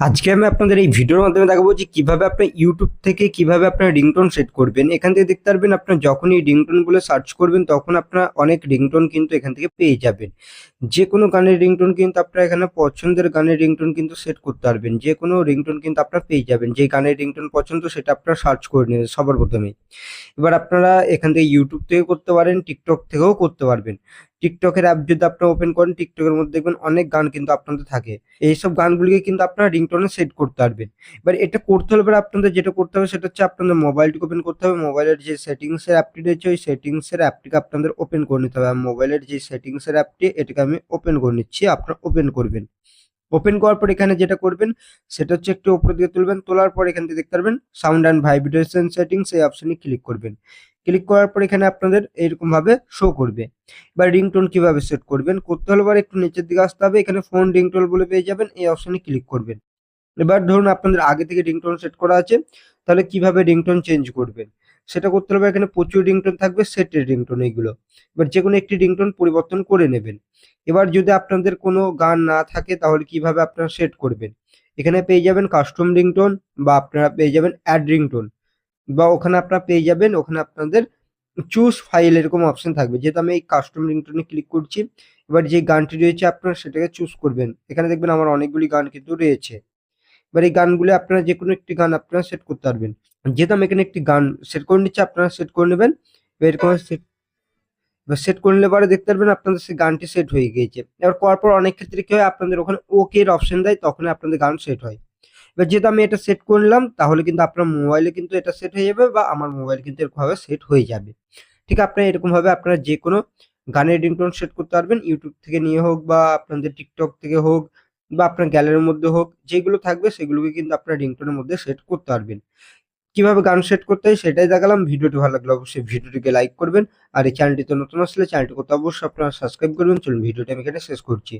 আজকে আমি আপনাদের এই ভিডিওর মাধ্যমে দেখাবো যে কীভাবে আপনি ইউটিউব থেকে কীভাবে আপনার রিংটোন সেট করবেন। এখান থেকে দেখতে পারবেন আপনার যখনই রিংটোন বলে সার্চ করবেন, তখন আপনার অনেক রিংটোন কিন্তু এখান থেকে পেয়ে যাবেন। যে কোনো গানের রিংটোন কিন্তু আপনার এখানে পছন্দের গানের রিংটোন কিন্তু সেট করতে পারবেন। যে কোনো রিংটোন কিন্তু আপনারা পেয়ে যাবেন। যে গানের রিংটোন পছন্দ সেটা আপনারা সার্চ করে নেবেন সবার প্রথমে এবার আপনারা এখান থেকে ইউটিউব থেকে করতে পারেন টিকটক থেকেও করতে পারবেন। টিকটকের অ্যাপ যদি আপনারা ওপেন করেন টিকটকের মধ্যে দেখবেন অনেক গান কিন্তু আপনাদের থাকে। এইসব গানগুলিকে কিন্তু আপনারা রিংটোনে সেট করতে পারবেন। এবার এটা করতে হলে এবার আপনাদের যেটা করতে হবে, সেটা হচ্ছে আপনাদের মোবাইলটিকে ওপেন করতে হবে। মোবাইলের যে সেটিংসের অ্যাপটি রয়েছে, ওই সেটিংসের অ্যাপটিকে আপনাদের ওপেন করে নিতে হবে। আর মোবাইলের যে সেটিংসের অ্যাপটি এটাকে আমি ওপেন করে নিচ্ছি, আপনারা ওপেন করবেন। ওপেন করার পর এখানে যেটা করবেন, সেটা হচ্ছে একটু উপর দিকে তুলবেন, তোলার পর এখান থেকে দেখতে পারবেন সাউন্ড অ্যান্ড ভাইব্রেশন সেটিংস এই অপশনে ক্লিক করবেন। ক্লিক করার পর এখানে আপনাদের এরকম ভাবে শো করবে। এবার রিংটোন কীভাবে সেট করবেন? করতে হলে এবার একটু নিচের দিকে আসতে হবে। এখানে ফোন রিংটোন বলে পেয়ে যাবেন। এই অপশনে ক্লিক করবেন। এবার ধরুন আপনাদের আগে থেকে রিংটোন সেট করা আছে। তাহলে কীভাবে রিংটোন চেঞ্জ করবেন সেটা করতে হবে এখানে প্রচুর রিংটোন থাকবে সেটের রিংটোন এইগুলো। এবার যে কোনো একটি রিংটোন পরিবর্তন করে নেবেন। এবার যদি আপনাদের কোনো গান না থাকে, তাহলে কীভাবে আপনারা সেট করবেন? এখানে পেয়ে যাবেন কাস্টম রিংটোন বা আপনারা পেয়ে যাবেন অ্যাড রিংটোন বা ওখানে আপনারা পেয়ে যাবেন, ওখানে আপনাদের চুজ ফাইল এরকম অপশন থাকবে। যেহেতু আমি এই কাস্টম রিংটোনে ক্লিক করছি, এবার যে গানটি রয়েছে আপনারা সেটাকে চুজ করবেন। এখানে দেখবেন আমার অনেকগুলি গান কিন্তু রয়েছে। এবার এই গানগুলি আপনারা যে কোনো একটি গান আপনারা সেট করতে পারবেন। যেহেতু আমি এখানে একটি গান সেট করে নিচ্ছি, আপনারা সেট করে নেবেন। এরকম সেট এবার সেট করে নিলে পরে দেখতে পারবেন আপনাদের সেই গানটি সেট হয়ে গিয়েছে। এবার করার পর অনেক ক্ষেত্রে কি হয়, আপনাদের ওখানে ওকে এর অপশন দেয় তখন আপনাদের গান সেট হয়। এবার যেহেতু আমি এটা সেট করে নিলাম তাহলে কিন্তু আপনার মোবাইলে কিন্তু এটা সেট হয়ে যাবে বা আমার মোবাইল কিন্তু এরকমভাবে সেট হয়ে যাবে। ঠিক আছে আপনারা এরকমভাবে আপনারা যে কোনো গানের রিংটোন সেট করতে পারবেন। ইউটিউব থেকে নিয়ে হোক বা আপনাদের টিকটক থেকে হোক বা আপনার গ্যালারির মধ্যে হোক, যেগুলো থাকবে সেগুলোকে কিন্তু আপনার রিংটোনের মধ্যে সেট করতে পারবেন। কীভাবে গান সেট করতে হয় সেটাই দেখালাম। ভিডিওটি ভালো লাগলে অবশ্যই ভিডিওটিকে লাইক করবেন। আর এই চ্যানেলটিতে নতুন আসলে চ্যানেলটি করতে অবশ্যই আপনারা সাবস্ক্রাইব করবেন। চলুন, ভিডিওটি আমি এখানে শেষ করছি।